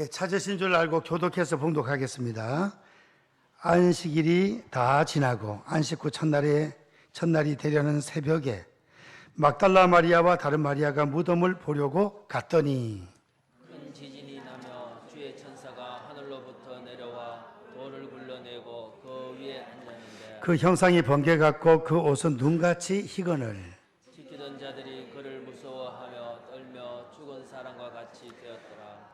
예, 찾으신 줄 알고 교독해서 봉독하겠습니다. 안식일이 다 지나고 안식 후 첫날에 첫날이 되려는 새벽에 막달라 마리아와 다른 마리아가 무덤을 보려고 갔더니 큰 지진이 나며 주의 천사가 하늘로부터 내려와 돌을 굴러내고 그 위에 앉았는데 그 형상이 번개 같고 그 옷은 눈같이 희건을 지키던 자들이 그를 무서워하며 떨며 죽은 사람과 같이 되었더라.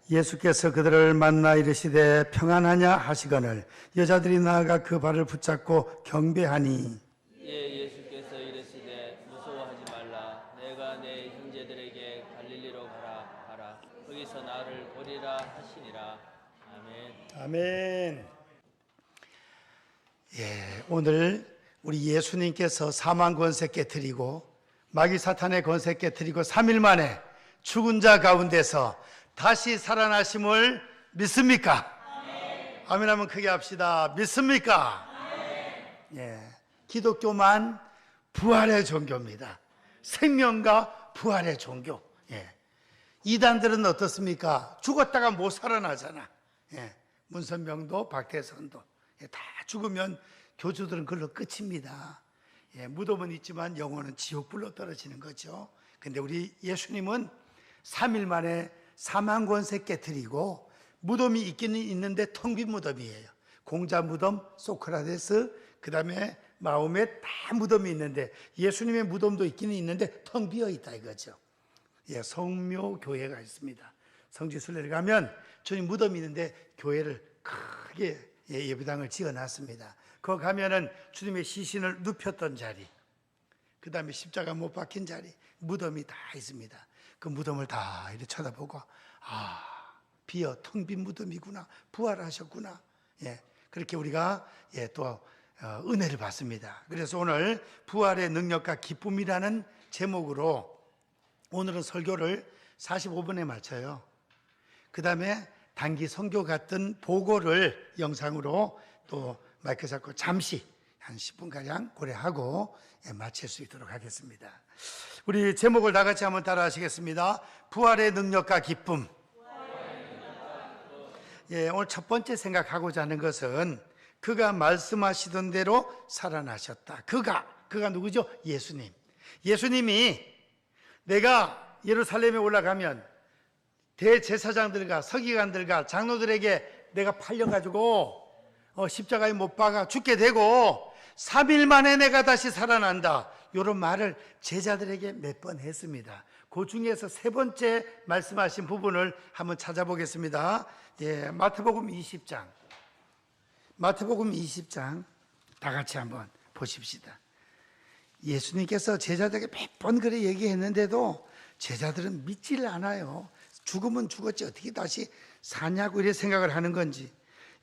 예수께서 그들을 만나 이르시되 평안하냐 하시거늘 여자들이 나아가 그 발을 붙잡고 경배하니. 예 예수께서 이르시되 무서워하지 말라. 내가 내 형제들에게 갈릴리로 가라 가라. 거기서 나를 보리라 하시니라. 아멘. 아멘. 예, 오늘 우리 예수님께서 사망 권세 깨뜨리고 마귀 사탄의 권세 깨뜨리고 3일 만에 죽은 자 가운데서 다시 살아나심을 믿습니까? 아멘 하면 크게 합시다. 믿습니까? 예. 기독교만 부활의 종교입니다. 생명과 부활의 종교. 예. 이단들은 어떻습니까? 죽었다가 못 살아나잖아. 예. 문선명도 박태선도 예, 다 죽으면 교주들은 그걸로 끝입니다. 예, 무덤은 있지만 영혼은 지옥불로 떨어지는 거죠. 근데 우리 예수님은 3일 만에 사망 권세 깨뜨리고 무덤이 있기는 있는데 텅 빈 무덤이에요. 공자 무덤, 소크라테스, 그 다음에 마음에 다 무덤이 있는데 예수님의 무덤도 있기는 있는데 텅 비어 있다 이거죠. 예, 성묘 교회가 있습니다. 성지순례를 가면 주님 무덤이 있는데 교회를 크게 예, 예배당을 지어놨습니다. 거 가면은 주님의 시신을 눕혔던 자리, 그 다음에 십자가 못 박힌 자리, 무덤이 다 있습니다. 그 무덤을 다 이렇게 쳐다보고 아 비어 텅 빈 무덤이구나 부활하셨구나. 예, 그렇게 우리가 예, 또 어, 은혜를 받습니다. 그래서 오늘 부활의 능력과 기쁨이라는 제목으로 오늘은 설교를 45분에 맞춰요. 그 다음에 단기 선교 같은 보고를 영상으로 또 마이크 잡고 잠시 한 10분가량 고려하고 예, 마칠 수 있도록 하겠습니다. 우리 제목을 다 같이 한번 따라 하시겠습니다. 부활의 능력과 기쁨. 예, 오늘 첫 번째 생각하고자 하는 것은 그가 말씀하시던 대로 살아나셨다. 그가, 그가 누구죠? 예수님. 예수님이 내가 예루살렘에 올라가면 대제사장들과 서기관들과 장로들에게 내가 팔려가지고 어, 십자가에 못 박아 죽게 되고 3일 만에 내가 다시 살아난다. 이런 말을 제자들에게 몇 번 했습니다. 그 중에서 세 번째 말씀하신 부분을 한번 찾아보겠습니다. 예, 마태복음 20장. 마태복음 20장 다 같이 한번 보십시다. 예수님께서 제자들에게 몇 번 그래 얘기했는데도 제자들은 믿질 않아요. 죽으면 죽었지 어떻게 다시 사냐고 이렇게 생각을 하는 건지.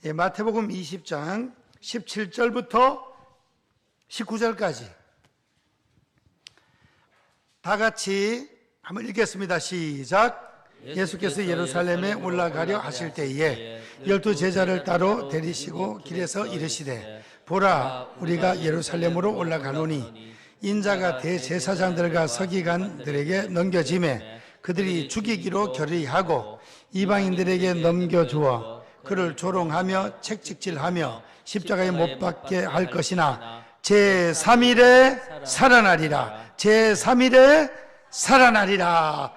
예, 마태복음 20장 17절부터 19절까지 다 같이 한번 읽겠습니다. 시작. 예수께서 예루살렘에 올라가려 하실 때에 열두 제자를 따로 데리시고 길에서 이르시되 보라 우리가 예루살렘으로 올라가노니 인자가 대제사장들과 서기관들에게 넘겨짐에 그들이 죽이기로 결의하고 이방인들에게 넘겨주어 그를 조롱하며 책찍질하며 십자가에 못 박게 할 것이나 제 3일에 살아나리라. 제 3일에 살아나리라.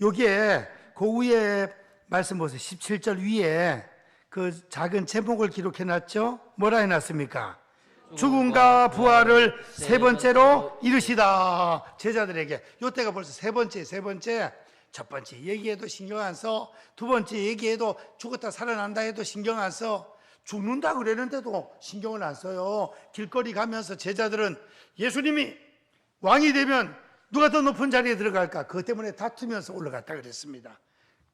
여기에 그 위에 말씀 보세요. 17절 위에 그 작은 제목을 기록해 놨죠? 뭐라 해 놨습니까? 죽음과 부활을 세 번째로 이르시다. 제자들에게. 요때가 벌써 세 번째, 세 번째. 첫 번째 얘기해도 신경 안 써. 두 번째 얘기해도 죽었다 살아난다 해도 신경 안 써. 죽는다 그랬는데도 신경을 안 써요. 길거리 가면서 제자들은 예수님이 왕이 되면 누가 더 높은 자리에 들어갈까? 그것 때문에 다투면서 올라갔다 그랬습니다.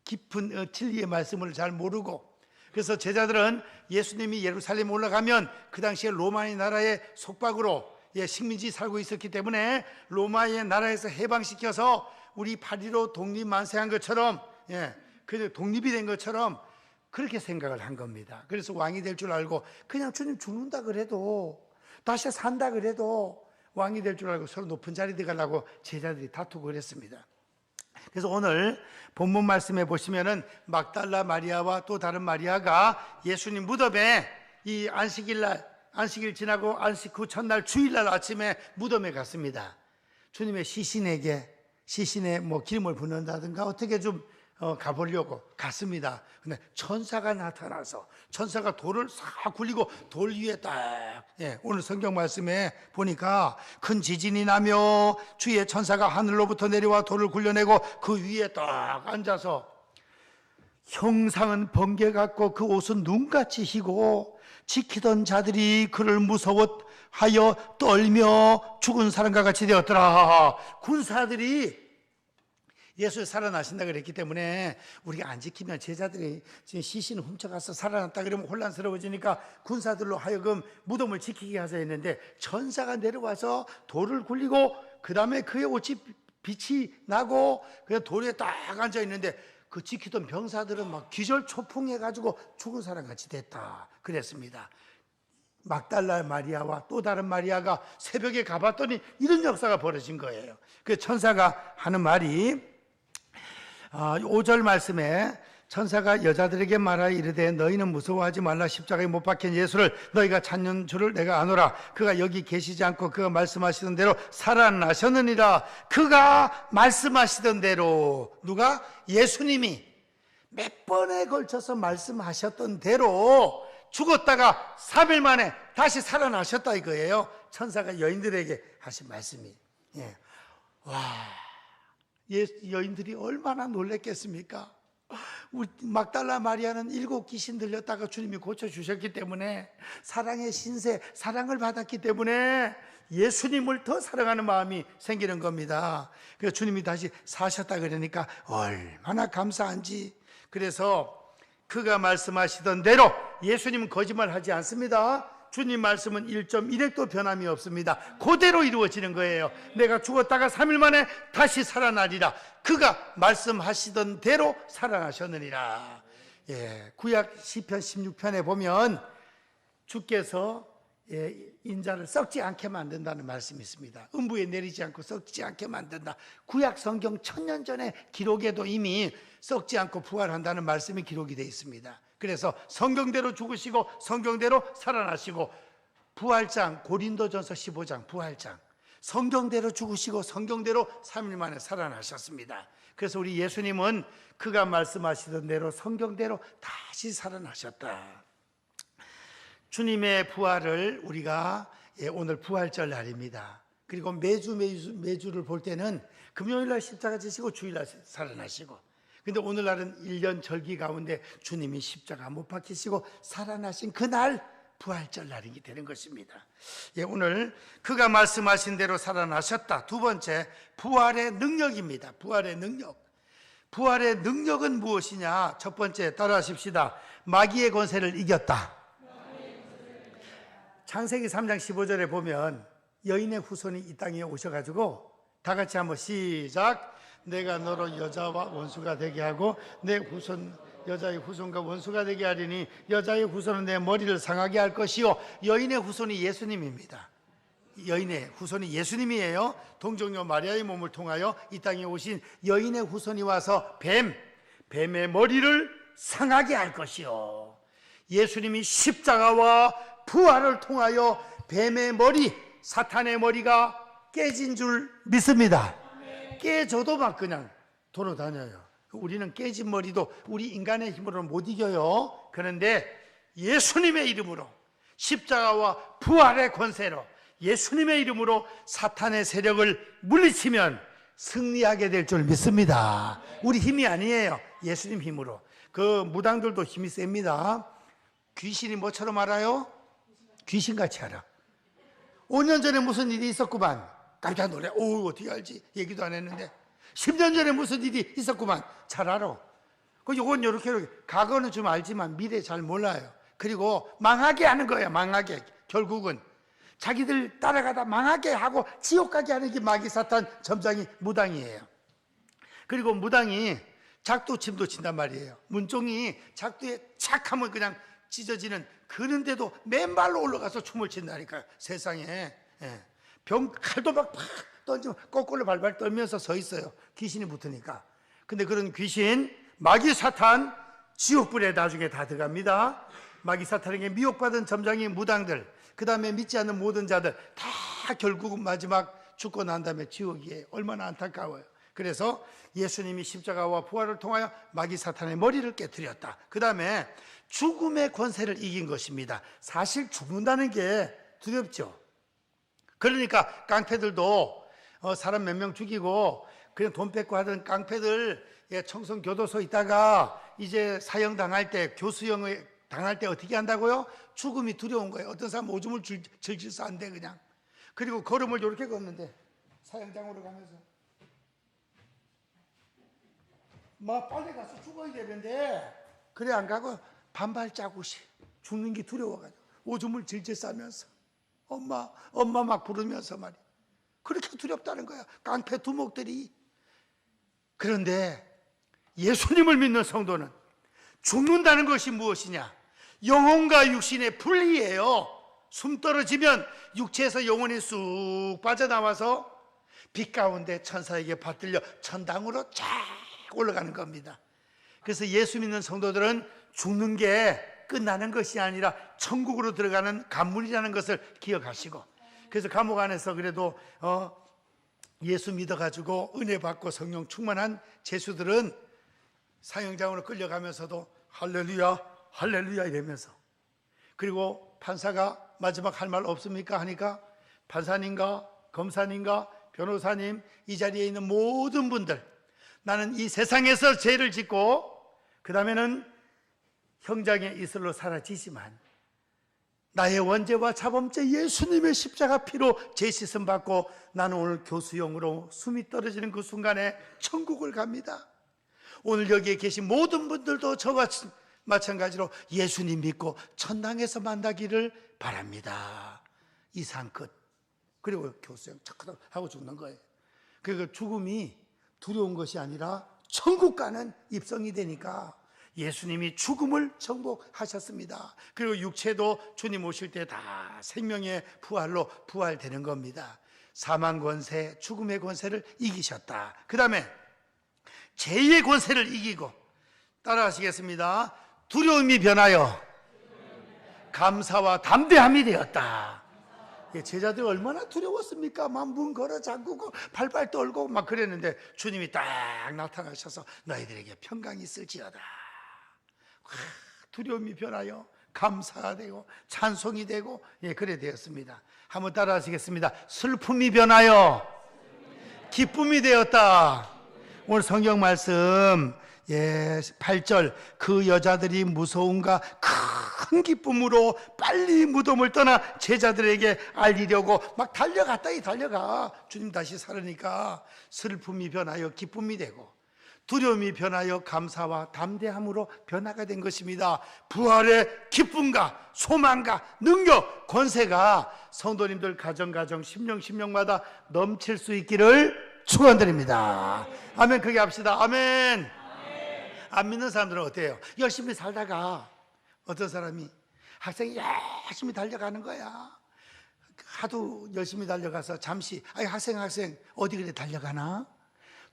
깊은 어, 진리의 말씀을 잘 모르고 그래서 제자들은 예수님이 예루살렘 올라가면 그 당시에 로마의 나라의 속박으로 예, 식민지 살고 있었기 때문에 로마의 나라에서 해방시켜서 우리 파리로 독립 만세한 것처럼 예, 그 독립이 된 것처럼 그렇게 생각을 한 겁니다. 그래서 왕이 될 줄 알고 그냥 주님 죽는다 그래도 다시 산다 그래도 왕이 될 줄 알고 서로 높은 자리 들어가려고 제자들이 다투고 그랬습니다. 그래서 오늘 본문 말씀에 보시면은 막달라 마리아와 또 다른 마리아가 예수님 무덤에 이 안식일 날 안식일 지나고 안식 후 첫날 주일날 아침에 무덤에 갔습니다. 주님의 시신에게 시신에 뭐 기름을 붓는다든가 어떻게 좀 어, 가보려고 갔습니다. 근데 천사가 나타나서 천사가 돌을 싹 굴리고 돌 위에 딱 예, 오늘 성경 말씀에 보니까 큰 지진이 나며 주의 천사가 하늘로부터 내려와 돌을 굴려내고 그 위에 딱 앉아서 형상은 번개 같고 그 옷은 눈같이 희고 지키던 자들이 그를 무서워하여 떨며 죽은 사람과 같이 되었더라. 군사들이 예수 살아나신다 그랬기 때문에 우리가 안 지키면 제자들이 지금 시신을 훔쳐가서 살아났다 그러면 혼란스러워지니까 군사들로 하여금 무덤을 지키게 하자 했는데 천사가 내려와서 돌을 굴리고 그 다음에 그의 옷이 빛이 나고 그 돌에 딱 앉아 있는데 그 지키던 병사들은 막 기절 초풍해 가지고 죽은 사람 같이 됐다 그랬습니다. 막달라 마리아와 또 다른 마리아가 새벽에 가봤더니 이런 역사가 벌어진 거예요. 그 천사가 하는 말이 아, 5절 말씀에 천사가 여자들에게 말하여 이르되 너희는 무서워하지 말라. 십자가에 못 박힌 예수를 너희가 찾는 줄을 내가 아노라. 그가 여기 계시지 않고 그가 말씀하시던 대로 살아나셨느니라. 그가 말씀하시던 대로 누가? 예수님이 몇 번에 걸쳐서 말씀하셨던 대로 죽었다가 3일 만에 다시 살아나셨다 이거예요. 천사가 여인들에게 하신 말씀이. 예. 와. 예, 여인들이 얼마나 놀랬겠습니까? 막달라 마리아는 일곱 귀신 들렸다가 주님이 고쳐주셨기 때문에 사랑의 신세, 사랑을 받았기 때문에 예수님을 더 사랑하는 마음이 생기는 겁니다. 그래서 주님이 다시 사셨다 그러니까 얼마나 감사한지. 그래서 그가 말씀하시던 대로 예수님은 거짓말 하지 않습니다. 주님 말씀은 1.1핵도 변함이 없습니다. 그대로 이루어지는 거예요. 내가 죽었다가 3일 만에 다시 살아나리라. 그가 말씀하시던 대로 살아나셨느니라. 예, 구약 시편 16편에 보면 주께서 예, 인자를 썩지 않게 만든다는 말씀이 있습니다. 음부에 내리지 않고 썩지 않게 만든다. 구약 성경 천년 전에 기록에도 이미 썩지 않고 부활한다는 말씀이 기록이 되어 있습니다. 그래서 성경대로 죽으시고 성경대로 살아나시고 부활장 고린도전서 15장 부활장 성경대로 죽으시고 성경대로 3일 만에 살아나셨습니다. 그래서 우리 예수님은 그가 말씀하시던 대로 성경대로 다시 살아나셨다. 주님의 부활을 우리가 예, 오늘 부활절 날입니다. 그리고 매주 매주 매주를 볼 때는 금요일 날 십자가 지시고 주일 날 살아나시고 근데 오늘날은 1년 절기 가운데 주님이 십자가 못 박히시고 살아나신 그날 부활절 날이 되는 것입니다. 예, 오늘 그가 말씀하신 대로 살아나셨다. 두 번째, 부활의 능력입니다. 부활의 능력. 부활의 능력은 무엇이냐? 첫 번째, 따라하십시다. 마귀의 권세를 이겼다. 창세기 3장 15절에 보면 여인의 후손이 이 땅에 오셔가지고 다 같이 한번 시작. 내가 너로 여자와 원수가 되게 하고 내 후손 여자의 후손과 원수가 되게 하리니 여자의 후손은 내 머리를 상하게 할 것이요 여인의 후손이 예수님입니다. 여인의 후손이 예수님이에요. 동정녀 마리아의 몸을 통하여 이 땅에 오신 여인의 후손이 와서 뱀, 뱀의 머리를 상하게 할 것이요. 예수님이 십자가와 부활을 통하여 뱀의 머리, 사탄의 머리가 깨진 줄 믿습니다. 깨져도 막 그냥 돌아다녀요. 우리는 깨진 머리도 우리 인간의 힘으로는 못 이겨요. 그런데 예수님의 이름으로 십자가와 부활의 권세로 예수님의 이름으로 사탄의 세력을 물리치면 승리하게 될 줄 믿습니다. 우리 힘이 아니에요. 예수님 힘으로. 그 무당들도 힘이 셉니다. 귀신이 뭐처럼 알아요? 귀신같이 알아. 5년 전에 무슨 일이 있었구만. 깜짝 놀래. 오, 어떻게 알지? 얘기도 안 했는데. 10년 전에 무슨 일이 있었구만. 잘 알아. 그 요건 요렇게 요렇게 과거는 좀 알지만 미래 잘 몰라요. 그리고 망하게 하는 거야. 망하게. 결국은 자기들 따라가다 망하게 하고 지옥 가게 하는 게 마귀 사탄 점장이 무당이에요. 그리고 무당이 작두 침도 친단 말이에요. 문종이 작두에 착 하면 그냥 찢어지는 그런데도 맨발로 올라가서 춤을 춘다니까요. 세상에. 예. 병 칼도 막 팍 던지면 거꾸로 발발 떨면서 서 있어요. 귀신이 붙으니까. 근데 그런 귀신 마귀 사탄 지옥불에 나중에 다 들어갑니다. 마귀 사탄에게 미혹받은 점장이 무당들, 그 다음에 믿지 않는 모든 자들 다 결국은 마지막 죽고 난 다음에 지옥이에요. 얼마나 안타까워요. 그래서 예수님이 십자가와 부활을 통하여 마귀 사탄의 머리를 깨뜨렸다. 그 다음에 죽음의 권세를 이긴 것입니다. 사실 죽는다는 게 두렵죠. 그러니까 깡패들도 어, 사람 몇 명 죽이고 그냥 돈 뺏고 하던 깡패들 예, 청송 교도소 있다가 이제 사형 당할 때 교수형을 당할 때 어떻게 한다고요? 죽음이 두려운 거예요. 어떤 사람 오줌을 줄- 질질 싸는데 그냥 그리고 걸음을 이렇게 걷는데 사형장으로 가면서 막 빨리 가서 죽어야 되는데 그래 안 가고 반발 자국이 죽는 게 두려워가지고 오줌을 질질 싸면서 엄마 엄마 막 부르면서 말이 그렇게 두렵다는 거야. 깡패 두목들이. 그런데 예수님을 믿는 성도는 죽는다는 것이 무엇이냐? 영혼과 육신의 분리예요. 숨 떨어지면 육체에서 영혼이 쑥 빠져나와서 빛 가운데 천사에게 받들려 천당으로 쫙 올라가는 겁니다. 그래서 예수 믿는 성도들은 죽는 게 끝나는 것이 아니라 천국으로 들어가는 관문이라는 것을 기억하시고 그래서 감옥 안에서 그래도 어 예수 믿어가지고 은혜 받고 성령 충만한 제수들은 사형장으로 끌려가면서도 할렐루야 할렐루야 이러면서 그리고 판사가 마지막 할 말 없습니까? 하니까 판사님과 검사님과 변호사님 이 자리에 있는 모든 분들 나는 이 세상에서 죄를 짓고 그 다음에는 형장의 이슬로 사라지지만 나의 원죄와 자범죄 예수님의 십자가 피로 죄 씻음 받고 나는 오늘 교수용으로 숨이 떨어지는 그 순간에 천국을 갑니다. 오늘 여기에 계신 모든 분들도 저와 마찬가지로 예수님 믿고 천당에서 만나기를 바랍니다. 이상 끝. 그리고 교수형 착하다 하고 죽는 거예요. 그러니까 죽음이 두려운 것이 아니라 천국 가는 입성이 되니까 예수님이 죽음을 정복하셨습니다. 그리고 육체도 주님 오실 때 다 생명의 부활로 부활되는 겁니다. 사망 권세, 죽음의 권세를 이기셨다. 그 다음에 죄의 권세를 이기고 따라하시겠습니다. 두려움이 변하여 감사와 담대함이 되었다. 예, 제자들 얼마나 두려웠습니까? 막문 걸어 잠그고 발발 떨고 막 그랬는데 주님이 딱 나타나셔서 너희들에게 평강이 있을지어다. 와, 두려움이 변하여 감사가 되고 찬송이 되고 예, 그래 되었습니다. 한번 따라 하시겠습니다. 슬픔이 변하여 기쁨이 되었다. 오늘 성경 말씀 예, 8절 그 여자들이 무서운가 큰 기쁨으로 빨리 무덤을 떠나 제자들에게 알리려고 막 달려갔다 이 달려가 주님 다시 살으니까 슬픔이 변하여 기쁨이 되고 두려움이 변하여 감사와 담대함으로 변화가 된 것입니다. 부활의 기쁨과 소망과 능력, 권세가 성도님들 가정 가정 심령 심령마다 넘칠 수 있기를 축원드립니다. 아멘. 크게 합시다. 아멘. 안 믿는 사람들은 어때요? 열심히 살다가 어떤 사람이 학생이 열심히 달려가는 거야. 하도 열심히 달려가서 잠시 아니 학생 학생 어디 그래 달려가나?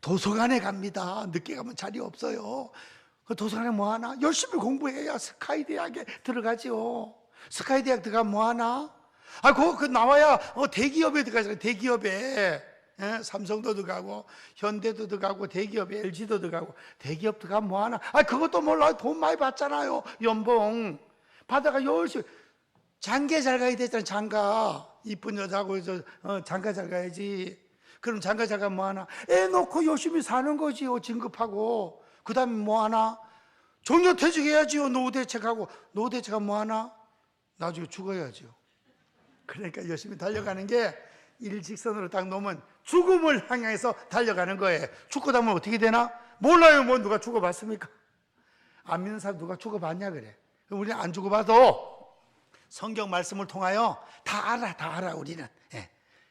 도서관에 갑니다. 늦게 가면 자리 없어요. 그 도서관에 뭐 하나? 열심히 공부해야 스카이 대학에 들어가지요. 스카이 대학 들어가면 뭐 하나? 아, 그거 그 나와야 어, 대기업에 들어가잖아요. 대기업에. 예, 삼성도 들어가고 현대도 들어가고 대기업에 LG도 들어가고 대기업 들어가면 뭐 하나? 아, 그것도 몰라요. 돈 많이 받잖아요. 연봉. 받아가 열심히 장가 잘 가야 되잖아. 장가. 이쁜 여자고 저 어, 장가 잘 가야지. 그럼 잘 가면 뭐 하나? 애 놓고 열심히 사는 거지요. 진급하고. 그 다음에 뭐 하나? 정년퇴직해야지요. 노후 대책하고. 노후 대책하면 뭐 하나? 나중에 죽어야지요. 그러니까 열심히 달려가는 게 일직선으로 딱 놓으면 죽음을 향해서 달려가는 거예요. 죽고 나면 어떻게 되나? 몰라요. 뭐 누가 죽어봤습니까? 안 믿는 사람 누가 죽어봤냐 그래. 우리는 안 죽어봐도 성경 말씀을 통하여 다 알아, 다 알아 우리는. 예,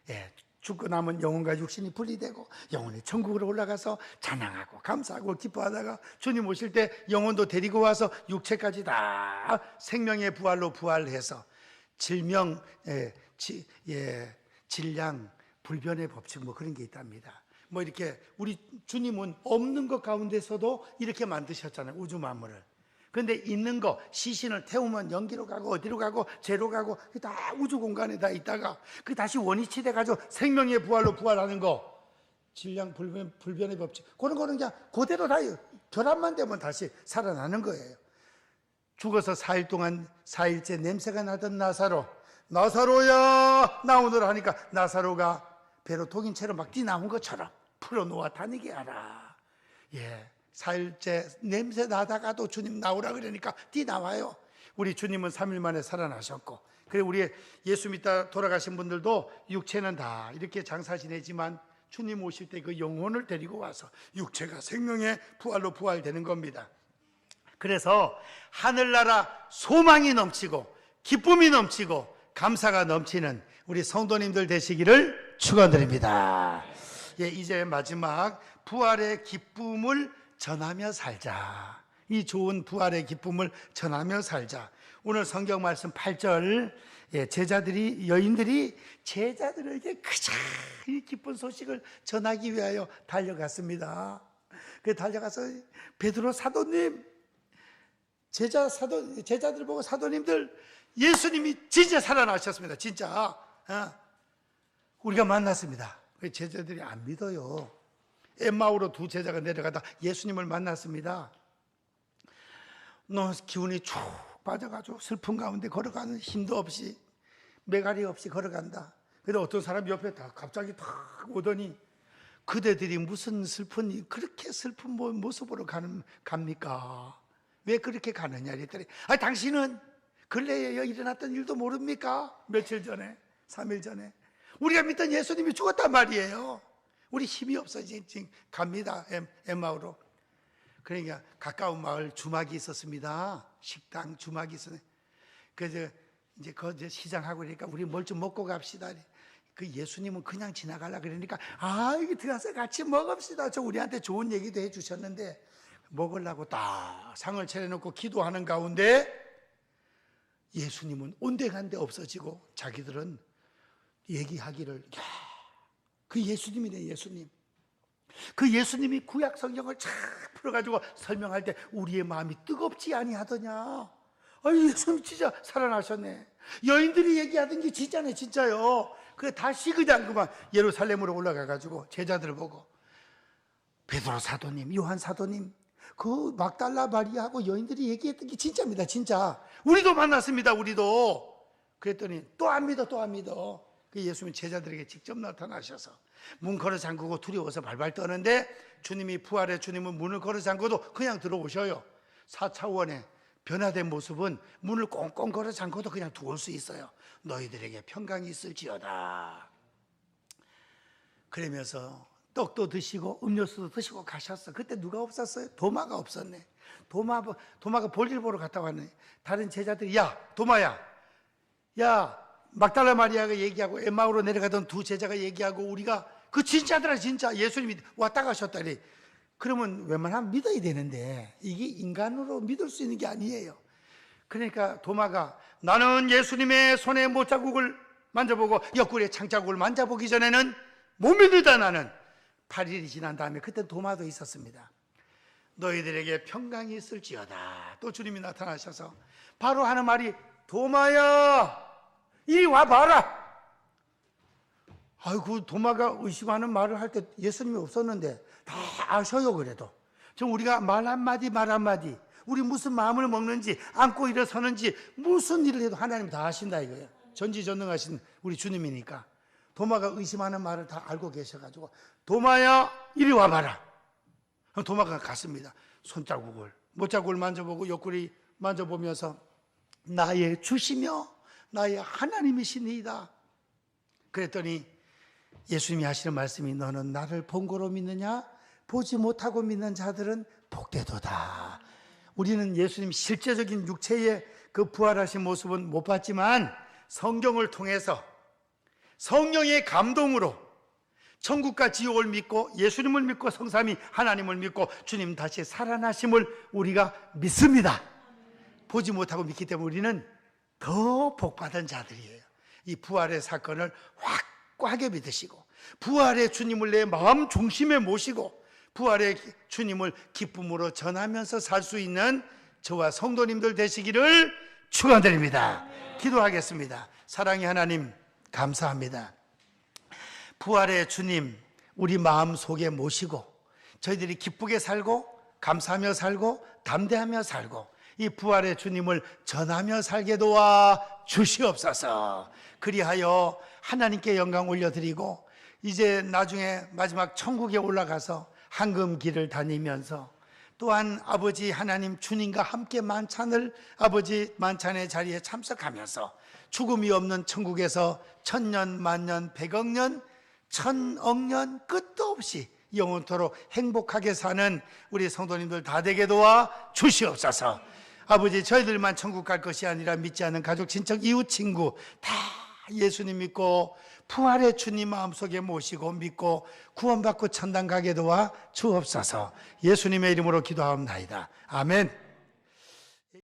예. 죽고 남은 영혼과 육신이 분리되고 영혼이 천국으로 올라가서 찬양하고 감사하고 기뻐하다가 주님 오실 때 영혼도 데리고 와서 육체까지 다 생명의 부활로 부활해서 질명, 예, 지, 예, 질량, 불변의 법칙 뭐 그런 게 있답니다. 뭐 이렇게 우리 주님은 없는 것 가운데서도 이렇게 만드셨잖아요. 우주 만물을. 근데 있는 거 시신을 태우면 연기로 가고 어디로 가고 재로 가고 다 우주 공간에 다 있다가 그 다시 원위치 돼 가지고 생명의 부활로 부활하는 거 질량 불변 불변의 법칙 그런 거는 그냥 그대로 다 결합만 되면 다시 살아나는 거예요. 죽어서 4일 동안 4일째 냄새가 나던 나사로 나사로야 나오너라 하니까 나사로가 배로 독인 채로 막 뛰나온 것처럼 풀어놓아 다니게 하라. 예. 4일째 냄새 나다가도 주님 나오라 그러니까 뛰 나와요. 우리 주님은 3일 만에 살아나셨고 그래 우리 예수 믿다 돌아가신 분들도 육체는 다 이렇게 장사 지내지만 주님 오실 때 그 영혼을 데리고 와서 육체가 생명의 부활로 부활되는 겁니다. 그래서 하늘나라 소망이 넘치고 기쁨이 넘치고 감사가 넘치는 우리 성도님들 되시기를 축원드립니다. 예, 이제 마지막 부활의 기쁨을 전하며 살자. 이 좋은 부활의 기쁨을 전하며 살자. 오늘 성경 말씀 8절 예, 제자들이 여인들이 제자들에게 그저 이 기쁜 소식을 전하기 위하여 달려갔습니다. 그 달려가서 베드로 사도님 제자 사도 제자들 보고 사도님들 예수님이 진짜 살아나셨습니다. 진짜 어? 우리가 만났습니다. 그 제자들이 안 믿어요. 엠마오로 두 제자가 내려가다 예수님을 만났습니다. 너 기운이 쭉 빠져가지고 슬픈 가운데 걸어가는 힘도 없이 매가리 없이 걸어간다. 근데 어떤 사람 옆에 다 갑자기 탁 오더니 그대들이 무슨 슬픈 그렇게 슬픈 모- 모습으로 가는 갑니까? 왜 그렇게 가느냐 이랬더니 아 당신은 근래에 일어났던 일도 모릅니까? 며칠 전에 3일 전에 우리가 믿던 예수님이 죽었단 말이에요. 우리 힘이 없어 지금 갑니다 엠, 엠마오로. 그러니까 가까운 마을 주막이 있었습니다. 식당 주막이 있었네. 그래서 이제 그 시장하고 그러니까 우리 뭘 좀 먹고 갑시다. 그 예수님은 그냥 지나가려 그러니까 아 이게 들어가서 같이 먹읍시다. 저 우리한테 좋은 얘기도 해주셨는데 먹으려고 딱 상을 차려놓고 기도하는 가운데 예수님은 온데간데 없어지고 자기들은 얘기하기를 야, 그 예수님이네 예수님. 그 예수님이 구약 성경을 쫙 풀어가지고 설명할 때 우리의 마음이 뜨겁지 아니하더냐. 아 예수님 진짜 살아나셨네. 여인들이 얘기하던 게 진짜네 진짜요. 그래 다시 그냥 그만 예루살렘으로 올라가가지고 제자들을 보고 베드로 사도님, 요한 사도님, 그 막달라 마리아하고 여인들이 얘기했던 게 진짜입니다, 진짜. 우리도 만났습니다, 우리도. 그랬더니 또 안 믿어, 또 안 믿어. 그 예수님 제자들에게 직접 나타나셔서 문 걸어 잠그고 두려워서 발발 떠는데 주님이 부활의 주님은 문을 걸어 잠궈도 그냥 들어오셔요. 4차원의 변화된 모습은 문을 꽁꽁 걸어 잠궈도 그냥 들어올 수 있어요. 너희들에게 평강이 있을지어다. 그러면서 떡도 드시고 음료수도 드시고 가셨어. 그때 누가 없었어요? 도마가 없었네. 도마 도마가 볼일 보러 갔다 왔네. 다른 제자들이 야 도마야, 야 막달라 마리아가 얘기하고 엠마오로 내려가던 두 제자가 얘기하고 우리가 그 진짜더라 진짜 예수님이 왔다 가셨다니. 그러면 웬만하면 믿어야 되는데 이게 인간으로 믿을 수 있는 게 아니에요. 그러니까 도마가 나는 예수님의 손에 못자국을 만져보고 옆구리에 창자국을 만져보기 전에는 못 믿는다 나는 8일이 지난 다음에 그때 도마도 있었습니다. 너희들에게 평강이 있을지어다. 또 주님이 나타나셔서 바로 하는 말이 도마야 이리 와 봐라. 아이고 도마가 의심하는 말을 할 때 예수님이 없었는데 다 아셔요 그래도. 지금 우리가 말 한마디 말 한마디 우리 무슨 마음을 먹는지 안고 일어서는지 무슨 일을 해도 하나님 다 아신다 이거예요. 전지전능하신 우리 주님이니까 도마가 의심하는 말을 다 알고 계셔가지고 도마야 이리 와봐라. 도마가 갔습니다. 손자국을 못자국을 만져보고 옆구리 만져보면서 나의 주시며 나의 하나님이시니이다. 그랬더니 예수님이 하시는 말씀이 너는 나를 본 거로 믿느냐? 보지 못하고 믿는 자들은 복되도다. 우리는 예수님 실제적인 육체의 그 부활하신 모습은 못 봤지만 성경을 통해서 성령의 감동으로 천국과 지옥을 믿고 예수님을 믿고 성삼위 하나님을 믿고 주님 다시 살아나심을 우리가 믿습니다. 보지 못하고 믿기 때문에 우리는 더 복받은 자들이에요. 이 부활의 사건을 확고하게 믿으시고 부활의 주님을 내 마음 중심에 모시고 부활의 주님을 기쁨으로 전하면서 살 수 있는 저와 성도님들 되시기를 축원드립니다. 기도하겠습니다. 사랑의 하나님 감사합니다. 부활의 주님 우리 마음 속에 모시고 저희들이 기쁘게 살고 감사하며 살고 담대하며 살고 이 부활의 주님을 전하며 살게 도와 주시옵소서. 그리하여 하나님께 영광 올려드리고 이제 나중에 마지막 천국에 올라가서 황금 길을 다니면서 또한 아버지 하나님 주님과 함께 만찬을 아버지 만찬의 자리에 참석하면서 죽음이 없는 천국에서 천년 만년 백억 년 천억 년 끝도 없이 영원토록 행복하게 사는 우리 성도님들 다 되게 도와 주시옵소서. 아버지 저희들만 천국 갈 것이 아니라 믿지 않는 가족 친척 이웃 친구 다 예수님 믿고 부활의 주님 마음속에 모시고 믿고 구원받고 천당 가게 도와 주옵소서. 예수님의 이름으로 기도하옵나이다. 아멘.